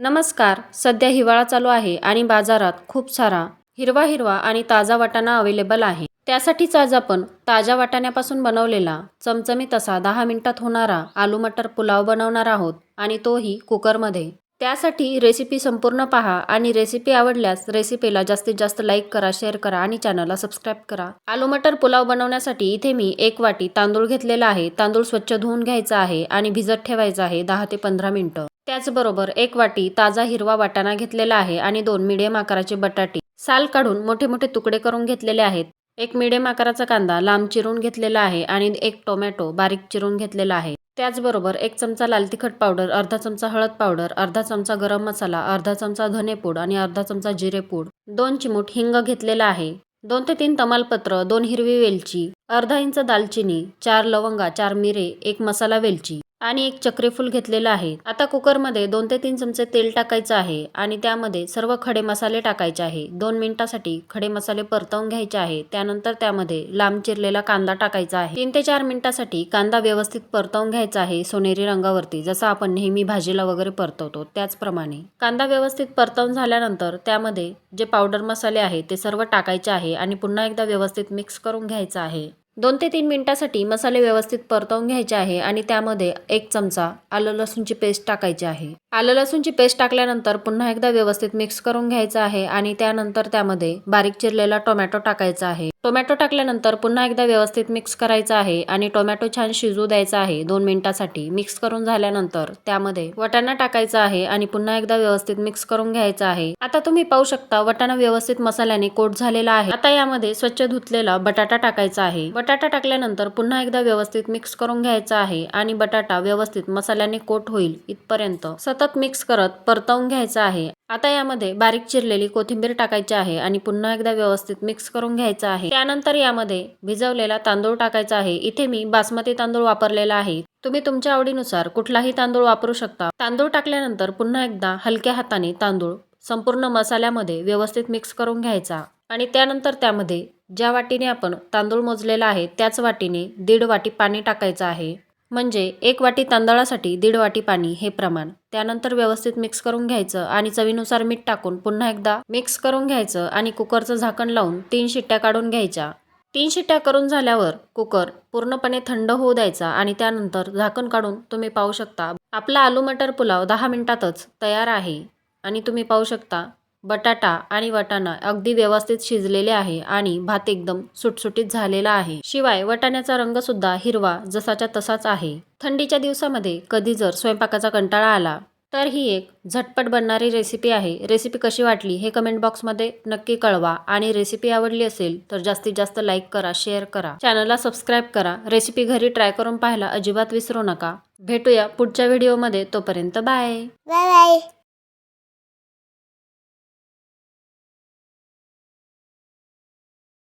नमस्कार. सध्या हिवाळा चालू आहे आणि बाजारात खूप सारा हिरवा हिरवा आणि ताजा वाटाणा अवेलेबल आहे. त्यासाठीच आज आपण ताज्या वाटाण्यापासून बनवलेला चमचमीत असा दहा मिनिटात होणारा आलू मटर पुलाव बनवणार आहोत आणि तोही कुकरमध्ये. त्यासाठी रेसिपी संपूर्ण पहा आणि रेसिपी आवडल्यास रेसिपीला जास्तीत जास्त लाईक करा शेअर करा आणि चॅनलला सबस्क्राईब करा. आलू मटर पुलाव बनवण्यासाठी इथे मी एक वाटी तांदूळ घेतलेला आहे. तांदूळ स्वच्छ धुवून घ्यायचा आहे आणि भिजत ठेवायचा आहे दहा ते पंधरा मिनटं. त्याचबरोबर एक वाटी ताजा हिरवा वाटाणा घेतलेला आहे आणि दोन मिडियम आकाराचे बटाटे. साल काढून मोठे मोठे तुकडे करून घेतलेले आहेत. एक मिडियम आकाराचा कांदा लांब चिरून घेतलेला आहे आणि एक टोमॅटो बारीक चिरून घेतलेला आहे. त्याचबरोबर एक चमचा लाल तिखट पावडर अर्धा चमचा हळद पावडर अर्धा चमचा गरम मसाला अर्धा चमचा धनेपूड आणि अर्धा चमचा जिरेपूड दोन चिमूट हिंग घेतलेला आहे. दोन ते तीन तमालपत्र दोन हिरवी वेलची अर्धा इंच दालचिनी चार लवंगा चार मिरे एक मसाला वेलची. आणि एक चक्रीफूल घेतलेलं आहे. आता कुकरमध्ये दोन ते तीन चमचे तेल टाकायचं आहे आणि त्यामध्ये सर्व खडे मसाले टाकायचे आहे. दोन मिनिटासाठी खडे मसाले परतवून घ्यायचे आहे. त्यानंतर त्यामध्ये लांब चिरलेला कांदा टाकायचा आहे. तीन ते चार मिनिटासाठी कांदा व्यवस्थित परतवून घ्यायचा आहे सोनेरी रंगावरती जसं आपण नेहमी भाजीला वगैरे परतवतो त्याचप्रमाणे. कांदा व्यवस्थित परतवून झाल्यानंतर त्यामध्ये जे पावडर मसाले आहे ते सर्व टाकायचे आहे आणि पुन्हा एकदा व्यवस्थित मिक्स करून घ्यायचं आहे. दोन ते तीन मिनिटासाठी मसाले व्यवस्थित परतवून घ्यायचे आहे आणि त्यामध्ये एक चमचा आलं लसूणची पेस्ट टाकायची आहे. आलं लसूणची पेस्ट टाकल्यानंतर पुन्हा एकदा व्यवस्थित मिक्स करून घ्यायचं आहे आणि त्यानंतर त्यामध्ये बारीक चिरलेला टोमॅटो टाकायचा आहे. टोमॅटो टाकल्यानंतर पुन्हा एकदा व्यवस्थित मिक्स करायचं आहे आणि टोमॅटो छान शिजू द्यायचा आहे दोन मिनिटासाठी. मिक्स करून झाल्यानंतर त्यामध्ये वटाणा टाकायचा आहे आणि पुन्हा एकदा व्यवस्थित मिक्स करून घ्यायचा आहे. आता तुम्ही पाहू शकता वटाणा व्यवस्थित मसाल्याने कोट झालेला आहे. आता यामध्ये स्वच्छ धुतलेला बटाटा टाकायचा आहे. बटाटा बटाटा टाकल्यानंतर पुन्हा एकदा व्यवस्थित मिक्स करून घ्यायचा आहे आणि बटाटा व्यवस्थित मसाल्याने कोट होईल इथपर्यंत. सतत मिक्स करत परतवून घ्यायचा आहे. आता यामध्ये बारीक चिरलेली कोथिंबीर टाकायची आहे आणि पुन्हा एकदा व्यवस्थित मिक्स करून घ्यायचं आहे. त्यानंतर यामध्ये भिजवलेला तांदूळ टाकायचा आहे. इथे मी बासमती तांदूळ वापरलेला आहे. तुम्ही तुमच्या आवडीनुसार कुठलाही तांदूळ वापरू शकता. तांदूळ टाकल्यानंतर पुन्हा एकदा हलक्या हाताने तांदूळ संपूर्ण मसाल्यामध्ये व्यवस्थित मिक्स करून घ्यायचा. आणि त्यानंतर त्यामध्ये ज्या वाटीने आपण तांदूळ मोजलेला आहे त्याच वाटीने दीड वाटी पाणी टाकायचं आहे. म्हणजे एक वाटी तांदळासाठी दीड वाटी पाणी हे प्रमाण. त्यानंतर व्यवस्थित मिक्स करून घ्यायचं आणि चवीनुसार मीठ टाकून पुन्हा एकदा मिक्स करून घ्यायचं आणि कुकरचं झाकण लावून तीन शिट्ट्या काढून घ्यायच्या. तीन शिट्ट्या करून झाल्यावर कुकर पूर्णपणे थंड होऊ द्यायचा आणि त्यानंतर झाकण काढून तुम्ही पाहू शकता. आपला आलू मटर पुलाव दहा मिनिटातच तयार आहे आणि तुम्ही पाहू शकता बटाटा आणि वटाणा अगदी व्यवस्थित शिजलेले आहे आणि भात एकदम सुटसुटीत झालेला आहे. शिवाय वटाण्याचा रंग सुद्धा हिरवा जसाच्या तसाच आहे. थंडीच्या दिवसामध्ये कधी जर स्वयंपाकाचा कंटाळा आला तर ही एक झटपट बनणारी रेसिपी आहे. रेसिपी कशी वाटली हे कमेंट बॉक्समध्ये नक्की कळवा आणि रेसिपी आवडली असेल तर जास्तीत जास्त लाईक करा शेअर करा. चॅनलला सबस्क्राईब करा. रेसिपी घरी ट्राय करून पाहायला अजिबात विसरू नका. भेटूया पुढच्या व्हिडिओमध्ये तोपर्यंत बाय बाय बाय